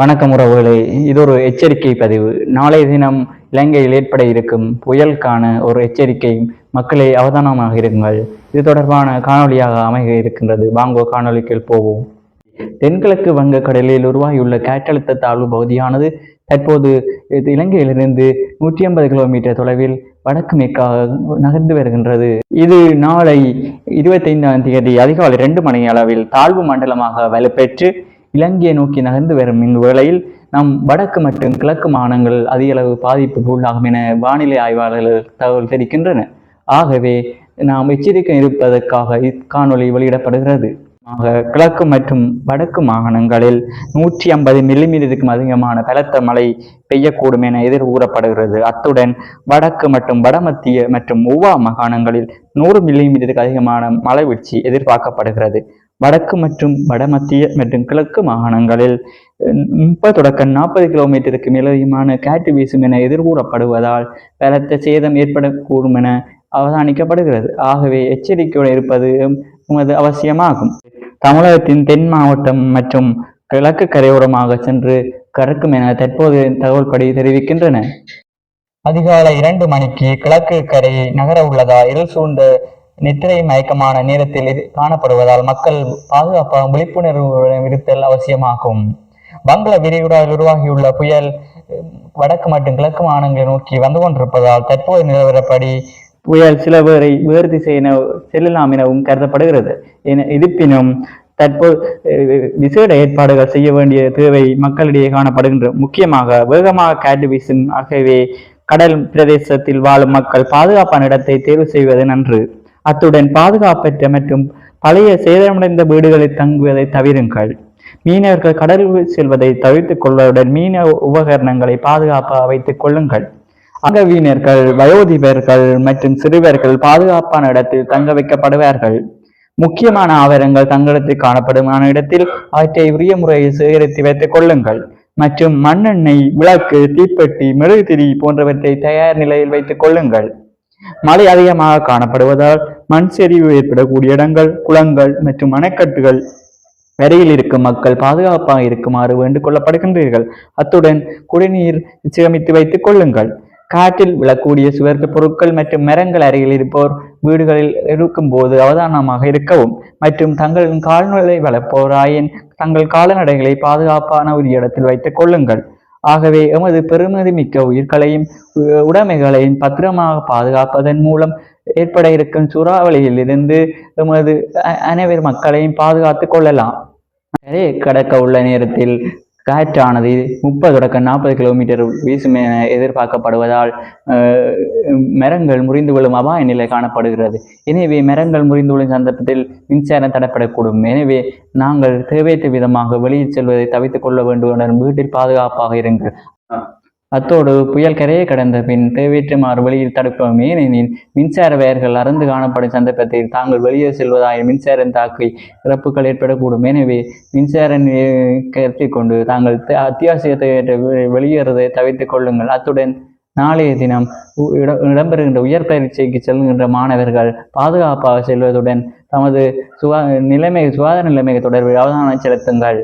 வணக்கம் உறவுகளே. இது ஒரு எச்சரிக்கை பதிவு. நாளைய தினம் இலங்கையில் ஏற்பட இருக்கும் புயலுக்கான ஒரு எச்சரிக்கை. மக்களை அவதானமாக இருங்கள். இது தொடர்பான காணொளியாக அமைக இருக்கின்றது. வாங்கோ காணொளிக்குள் போவோம். தென்கிழக்கு வங்கக்கடலில் உருவாகியுள்ள காற்றழுத்த தாழ்வு பகுதியானது தற்போது இலங்கையிலிருந்து நூற்றி ஐம்பது கிலோமீட்டர் தொலைவில் வடக்கு மேற்காக நகர்ந்து வருகின்றது. இது நாளை இருபத்தைந்தாம் தேதி அதிகாலை ரெண்டு மணி அளவில் தாழ்வு மண்டலமாக வலுப்பெற்று இலங்கையை நோக்கி நகர்ந்து வரும் இவ்வேளையில் நம் வடக்கு மற்றும் கிழக்கு மாகாணங்கள் அதிக அளவு பாதிப்புக்கு உள்ளாகும் என வானிலை ஆய்வாளர்கள் தகவல் தெரிவிக்கின்றன. ஆகவே நாம் எச்சரிக்கை இருப்பதற்காக இக்காணொலி வெளியிடப்படுகிறது. ஆக கிழக்கு மற்றும் வடக்கு மாகாணங்களில் நூற்றி ஐம்பது மில்லிமீட்டருக்கும் அதிகமான பலத்த மழை பெய்யக்கூடும் என எதிர்கூறப்படுகிறது. அத்துடன் வடக்கு மற்றும் வடமத்திய மற்றும் உவா மாகாணங்களில் நூறு மில்லிமீட்டருக்கு அதிகமான மழை வீழ்ச்சி எதிர்பார்க்கப்படுகிறது. வடக்கு மற்றும் வடமத்திய மற்றும் கிழக்கு மாகாணங்களில் முப்பது தொடக்க நாற்பது கிலோமீட்டருக்கு மேலதிகமான காற்று வீசும் என எதிர்கூறப்படுவதால் பலத்த சேதம் ஏற்படக்கூடும் என அவதானிக்கப்படுகிறது. ஆகவே எச்சரிக்கையுடன் இருப்பது உமது அவசியமாகும். தமிழகத்தின் தென் மாவட்டம் மற்றும் கிழக்கு கரையோரமாக சென்று கறக்கும் என தற்போது தகவல்படி தெரிவிக்கின்றன. அதிகாலை இரண்டு மணிக்கு கிழக்கு கரை நகர உள்ளதா இருள் சூழ்ந்த நித்திரை மயக்கமான நேரத்தில் காணப்படுவதால் மக்கள் பாதுகாப்பாக விழிப்புணர்வு இருத்தல் அவசியமாகும். பங்கள விரிகுடாவில் உருவாகியுள்ள புயல் வடக்கு மற்றும் கிழக்கு மாநிலங்களை நோக்கி வந்து கொண்டிருப்பதால் தற்போது நிலவரப்படி புயல் சில பேரை வேறு திசையின செல்லலாம் எனவும் கருதப்படுகிறது. என இருப்பினும் தற்போது விசேட ஏற்பாடுகள் செய்ய வேண்டிய தேவை மக்களிடையே காணப்படுகின்றது முக்கியமாக வேகமாக காற்று வீசும் ஆகவே கடல் பிரதேசத்தில் வாழும் மக்கள் பாதுகாப்பான இடத்தை தேர்வு செய்வது நன்று. அத்துடன் பாதுகாப்பற்ற மற்றும் பழைய சேதமடைந்த வீடுகளில் தங்குவதை தவிருங்கள். மீனவர்கள் கடலுக்கு செல்வதை தவிர்த்துக் கொள்வதுடன் மீன உபகரணங்களை பாதுகாப்பாக வைத்துக் கொள்ளுங்கள். அங்கவீனர்கள் வயோதிபர்கள் மற்றும் சிறுவர்கள் பாதுகாப்பான இடத்தில் தங்க வைக்கப்படுவார்கள். முக்கியமான ஆவணங்கள் தங்களிடத்தில் காணப்படும் இடத்தில் அவற்றை உரிய முறையில் சேகரித்து வைத்துக் கொள்ளுங்கள். மற்றும் மண்ணெண்ணெய் விளக்கு தீப்பெட்டி மெழுகுதிரி போன்றவற்றை தயார் நிலையில் வைத்துக் கொள்ளுங்கள். மழை அதிகமாக காணப்படுவதால் மண் சரிவு ஏற்படக்கூடிய இடங்கள் குளங்கள் மற்றும் அணைக்கட்டுகள் வரையில் இருக்கும் மக்கள் பாதுகாப்பாக இருக்குமாறு வேண்டுக் கொள்ளப்படுகின்றீர்கள் அத்துடன் குடிநீர் சேமித்து வைத்துக் கொள்ளுங்கள். காற்றில் விழக்கூடிய சுவர்ப்பு பொருட்கள் மற்றும் மரங்கள் அருகில் இருப்போர் வீடுகளில் இருக்கும் போது அவதானமாக இருக்கவும். மற்றும் தங்களின் கால்நடை வளர்ப்போராயின் தங்கள் கால்நடைகளை பாதுகாப்பான ஒரு இடத்தில் வைத்துக் கொள்ளுங்கள். ஆகவே எமது பெருமதி மிக்க உயிர்களையும் உ- உடைமைகளையும் பத்திரமாக பாதுகாப்பதன் மூலம் ஏற்பட இருக்கும் சூறாவளியில் இருந்து எமது அனைவர் மக்களையும் பாதுகாத்துக் கொள்ளலாம். கடக்க உள்ள நேரத்தில் காற்றானது முப்பது தொடக்கம் நாற்பது கிலோமீட்டர் வீசும் என எதிர்பார்க்கப்படுவதால் அஹ், மரங்கள் முறிந்து விழும் அபாய நிலை காணப்படுகிறது. எனவே மரங்கள் முறிந்து விழும் சந்தர்ப்பத்தில் மின்சாரம் தடைப்படக்கூடும். எனவே நாங்கள் தேவையற்ற விதமாக வெளியே செல்வதை தவித்துக் கொள்ள வேண்டும். வீட்டில் பாதுகாப்பாக இருங்கள். அத்தோடு புயல் கரையை கடந்த பின் தேவையற்றமாறு வெளியில் தடுப்போம். ஏனெனில் மின்சார வயர்கள் அறந்து காணப்படும் சந்தர்ப்பத்தில் தாங்கள் வெளியே செல்வதாய் மின்சாரம் தாக்கி இறப்புகள் ஏற்படக்கூடும். எனவே மின்சாரம் அஹ், கருத்தில் கொண்டு தாங்கள் அத்தியாவசியத்தை வெளியேறதை வெளியேறுவதை கொள்ளுங்கள். அத்துடன் நாளைய தினம் உ- இடம்பெறுகின்ற உயர் பயிற்சிக்கு செல்கின்ற மாணவர்கள் பாதுகாப்பாக செல்வதுடன் தமது சுகா நிலைமை சுகாதார நிலைமை தொடர்பில் அவதானம் செலுத்துங்கள்.